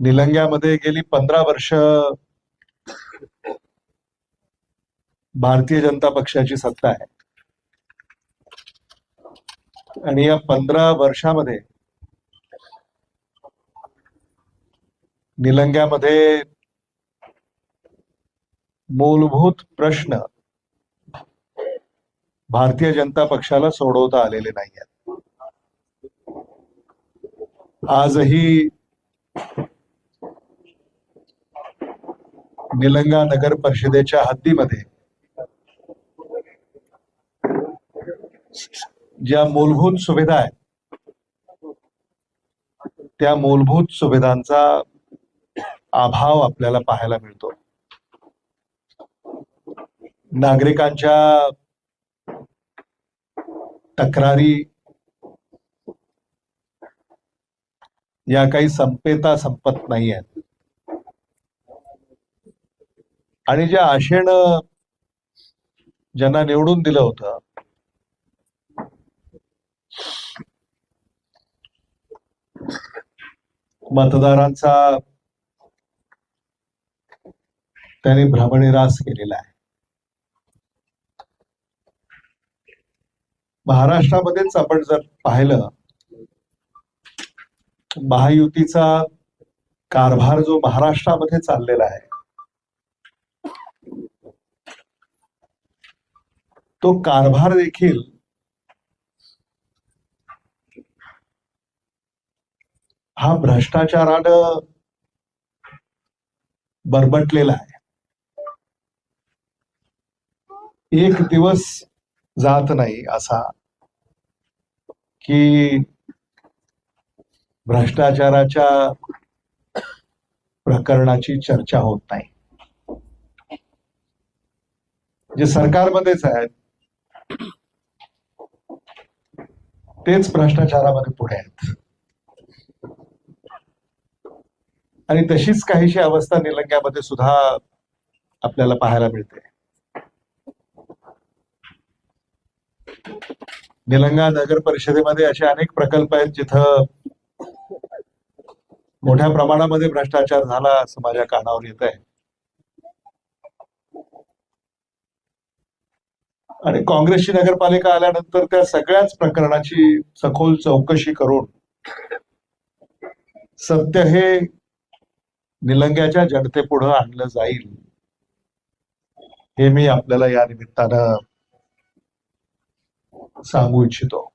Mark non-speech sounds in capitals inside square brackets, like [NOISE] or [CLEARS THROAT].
निलंग्यामध्ये गेली पंधरा वर्ष भारतीय जनता पक्षाची सत्ता आहे. आणि या पंधरा वर्षामध्ये निलंग्यामध्ये मूलभूत प्रश्न भारतीय जनता पक्षाला सोडवता आलेले नाही आहेत आजही निलंगा नगर परिषदेच्या हद्दीमध्ये. ज्या मूलभूत सुविधा आहेत त्या मूलभूत सुविधांचा अभाव आपल्याला पाहायला मिळतो. नागरिकांच्या तक्रारी या काही संपेता संपत नाही आहेत आणि ज्या आशेनं ज्यांना निवडून दिलं होतं मतदारांचा त्यांनी भ्रमणीरास केलेला आहे. महाराष्ट्रामध्येच आपण जर पाहिलं महायुतीचा कारभार जो महाराष्ट्रामध्ये चाललेला आहे तो कारभार देखील हा भ्रष्टाचारानं बरबटलेला आहे. एक दिवस जात नाही असा की भ्रष्टाचाराच्या प्रकरणाची चर्चा होत नाही. जे सरकारमध्येच आहेत [CLEARS THROAT] तेच भ्रष्टाचारामध्ये पुढे आहेत. आणि तशीच काहीशी अवस्था निलंग्यामध्ये सुद्धा आपल्याला पाहायला मिळते. निलंगा नगर परिषदेमध्ये असे अनेक प्रकल्प आहेत जिथं मोठ्या प्रमाणामध्ये भ्रष्टाचार झाला असं माझ्या कानावर येत आहे आणि काँग्रेसची नगरपालिका आल्यानंतर त्या सगळ्याच प्रकरणाची सखोल चौकशी करून सत्य हे निलंग्याच्या जनतेपुढं आणलं जाईल हे मी आपल्याला या निमित्तानं सांगू इच्छितो.